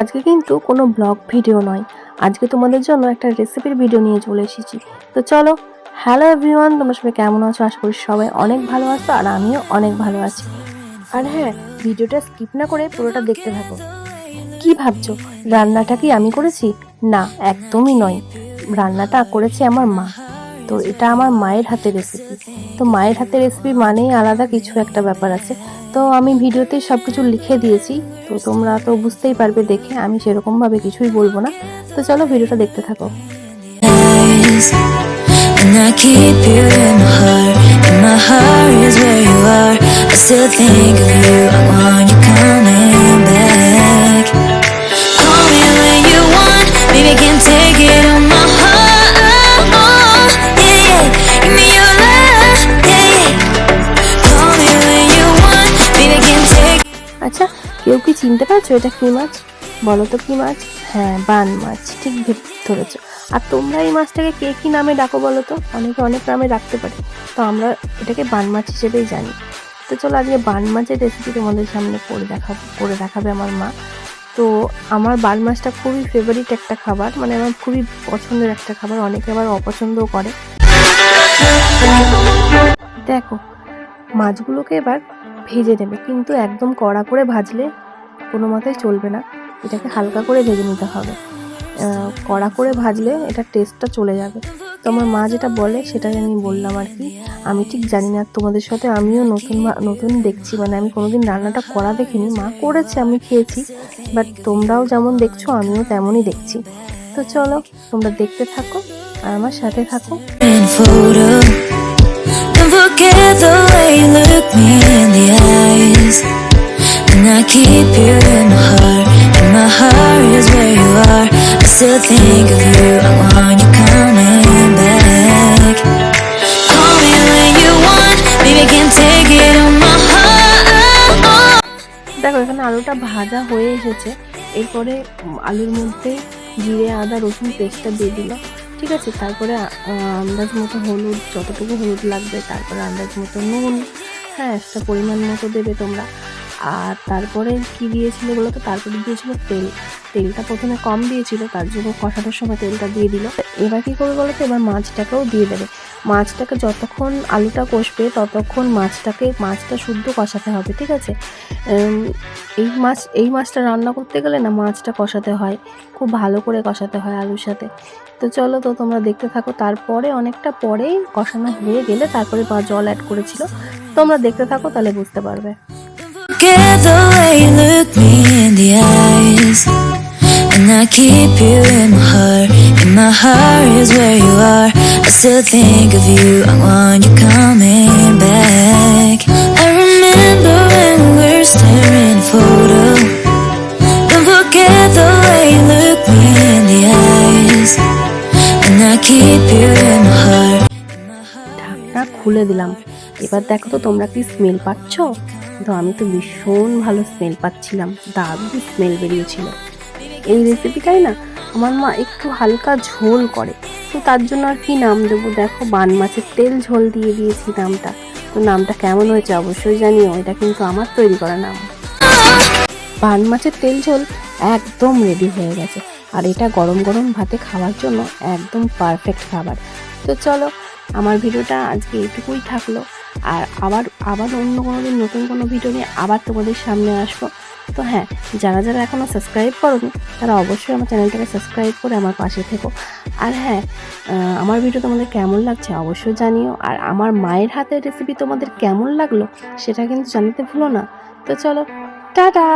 আজকে কিন্তু কোনো ব্লগ ভিডিও নয়। আজকে তোমাদের জন্য একটা রেসিপির ভিডিও নিয়ে চলে এসেছি। তো চলো হ্যালো এভরিওয়ান তোমরা সবাই কেমন আছো? আশা করি সবাই অনেক ভালো আছো আর আমিও অনেক ভালো আছি। আর হ্যাঁ ভিডিওটা স্কিপ না করে পুরোটা দেখতে থাকো। কি ভাবছ? রান্নাটা কি আমি করেছি? না, একদমই নয়। রান্নাটা করেছে আমার মা। তো এটা আমার মায়ের হাতের রেসিপি তো মায়ের হাতের রেসিপি মানেই আলাদা কিছু একটা ব্যাপার আছে। তো আমি ভিডিওতে সব কিছু লিখে দিয়েছি। তো তোমরা তো বুঝতেই পারবে দেখে আমি সেরকমভাবে কিছুই বলব না। তো চলো ভিডিওটা দেখতে থাকো। And I keep you in my heart. And my heart is where you are. I still think of you. I want কেউ কি চিনতে পারছ এটা কি মাছ? বলো তো কি মাছ? হ্যাঁ বান মাছ, ঠিক ধরেছো। আর তোমরা এই মাছটাকে কে কি নামে ডাকো বলো তো? অনেকে অনেক নামে ডাকতে পারে। তো আমরা এটাকে বান মাছ হিসেবেই জানি। তো চলো আজকে বান মাছের রেসিপি তোমাদের সামনে করে দেখাবো করে দেখাবে আমার মা। তো আমার বান মাছটা খুবই ফেভারিট একটা খাবার। মানে আমার খুবই পছন্দের একটা খাবার। অনেকে আবার অপছন্দও করে। দেখো, মাছগুলোকে এবার ভেজে নেবে। কিন্তু একদম কড়া করে ভাজলে কোনো মতেই চলবে না। এটাকে হালকা করে ভেজে নিতে হবে। কড়া করে ভাজলে এটা টেস্টটা চলে যাবে। তো আমার মা যেটা বলে, সেটাই আমি বললাম আর কি। আমি ঠিক জানি না, তোমাদের সাথে আমিও নতুন নতুন দেখছি। মানে আমি কোনোদিন রান্নাটা করা দেখিনি। মা করেছে, আমি খেয়েছি। বাট তোমরাও যেমন দেখছ, আমিও তেমনই দেখছি। তো চলো, তোমরা দেখতে থাকো আর আমার সাথে থাকো। Look me in the eyes. And I keep you in my heart. And my heart is where you are. I still think of you. I want you coming back. Call me when you want. Baby, I can't take it on my heart. দেখো এখানে আলুটা ভাজা হয়ে এসেছে এরপরে আলুর মধ্যে জিরে আদা রসুন পেস্টটা দিয়ে দিল ঠিক আছে তারপরে আন্দাজ মতো হলুদ যতটুকু হলুদ লাগবে তারপরে আন্দাজ মতো নুন হ্যাঁ একটা পরিমাণ মতো দেবে তোমরা। আর তারপরে কি দিয়েছিল বলো তো? তারপরে দিয়েছিল তেল। তেলটা প্রথমে কম দিয়েছিল, তার জন্য কষানোর সময় তেলটা দিয়ে দিল। এবার কি করবে বলো তো এবার মাছটাকেও দিয়ে দেবে। মাছটাকে যতক্ষণ আলুটা কষবে, ততক্ষণ মাছটাকে, মাছটা শুদ্ধ কষাতে হবে, ঠিক আছে? এই মাছ, এই মাছটা রান্না করতে গেলে না মাছটা কষাতে হয়, খুব ভালো করে কষাতে হয় আলুর সাথে। তো চলো তো তোমরা দেখতে থাকো, তারপরে অনেকটা পরেই কষানো হয়ে গেলে তারপরে বা জল অ্যাড করেছিল। তোমরা দেখতে থাকো, তাহলে বুঝতে পারবে। Look me in the eyes. And I keep you in my heart. And my heart is where you are. I still think of you. I want you coming back. I remember when we were staring photo. Don't forget the way you look me in the eyes. And I keep you in my heart. ঢাকনা খুলে দিলাম এবার দেখো তো তোমরা কি smell পাচ্ছ তো আমি তো ভীষণ ভালো স্মেল পাচ্ছিলাম দারুণ স্মেল বেরিয়েছিল এই রেসিপিটাই না, আমার মা একটু হালকা ঝোল করে। তো তার জন্য আর কি নাম দেবো? দেখো, বান মাছের তেল ঝোল দিয়ে দিয়েছি নামটা। তো নামটা কেমন হয়েছে অবশ্যই জানিও, এটা কিন্তু আমার তৈরি করা নাম। বান মাছের তেল ঝোল একদম রেডি হয়ে গেছে। আর এটা গরম গরম ভাতে খাওয়ার জন্য একদম পারফেক্ট খাবার। তো চলো, আমার ভিডিওটা আজকে এটুকুই থাকল। আর আবার আবার অন্য কোনো দিন নতুন কোনো ভিডিও নিয়ে আবার তোমাদের সামনে আসব। তো হ্যাঁ যারা যারা এখনও সাবস্ক্রাইব করোনি, তারা অবশ্যই আমার চ্যানেলটাকে সাবস্ক্রাইব করে আমার পাশে থেকো। আর হ্যাঁ আমার ভিডিও তোমাদের কেমন লাগছে অবশ্যই জানিও। আর আমার মায়ের হাতের রেসিপি তোমাদের কেমন লাগল, সেটা কিন্তু জানাতে ভুলো না। তো চলো, টাটা!